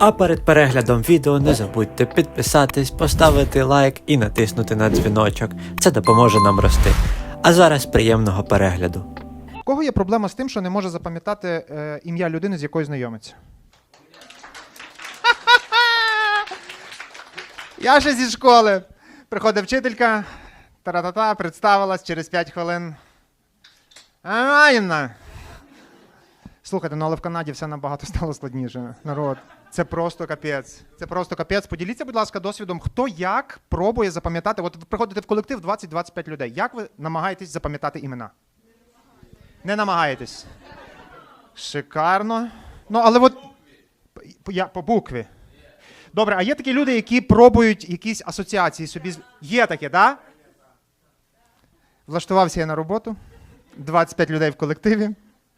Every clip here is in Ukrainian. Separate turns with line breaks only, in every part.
А перед переглядом відео не забудьте підписатись, поставити лайк і натиснути на дзвіночок. Це допоможе нам рости. А зараз приємного перегляду.
У кого є проблема з тим, що не може запам'ятати е, ім'я людини, з якою знайомиться? Я ще зі школи. Приходить вчителька, та-та-та, представилась через 5 хвилин. Айна. Слухайте, ну але в Канаді все набагато стало складніше. Народ. Це просто капець. Це просто капець. Поділіться, будь ласка, досвідом, хто як пробує запам'ятати. От ви приходите в колектив 20-25 людей. Як ви намагаєтесь запам'ятати імена? Не намагаєтесь. Шикарно. Ну, але от я по букві. Добре, а є такі люди, які пробують якісь асоціації собі. Є таке, так? Да? Влаштувався я на роботу. 25 людей в колективі.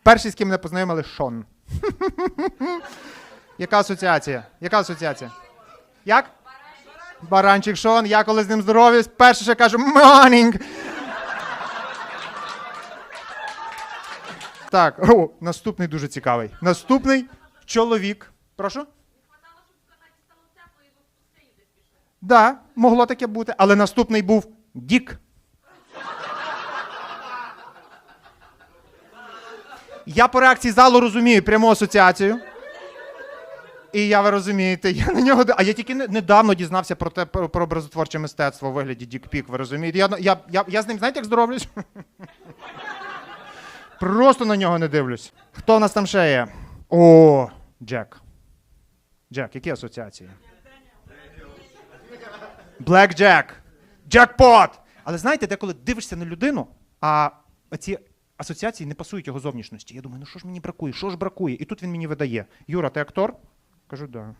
Перший, з ким мене познайомили, Шон. Яка асоціація? Яка асоціація? Як? Баранчик Шон, я коли з ним здоров'юсь, перше ще кажу «Монінг!» Так, о, наступний дуже цікавий. Наступний чоловік. Прошу? Да, могло таке бути, але наступний був Дік. Я по реакції залу розумію пряму асоціацію. І я ви розумієте, я на нього. А я тільки недавно дізнався про те про, про образотворче мистецтво у вигляді Дік Пік, ви розумієте? Я, я, я, я з ним, знаєте, як здоровлюсь? Просто на нього не дивлюсь. Хто у нас там ще є? О, Джек. Джек, які асоціації? Блек Джек. Джекпот! Але знаєте, деколи дивишся на людину, а ці асоціації не пасують його зовнішності. Я думаю, ну що ж мені бракує? Що ж бракує? І тут він мені видає. Юра, ти актор? Кажу, да.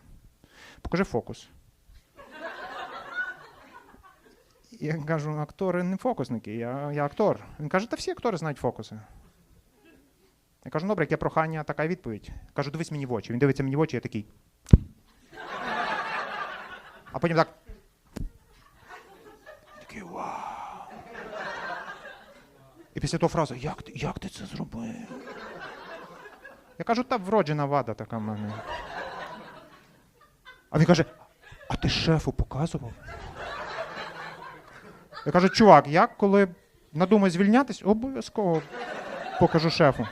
Покажи фокус. Я кажу, актори не фокусники, я, я актор. Він каже, та всі актори знають фокуси. Я кажу, добре, яке прохання, така відповідь. Кажу, дивись мені в очі. Він дивиться мені в очі, я такий. А потім так. Такий вау. І після того фраза, як ти, як ти це зробив? Я кажу, та вроджена вада така в мене. А він каже, а ти шефу показував? Я кажу, чувак, я коли надумаю звільнятись, обов'язково покажу шефу.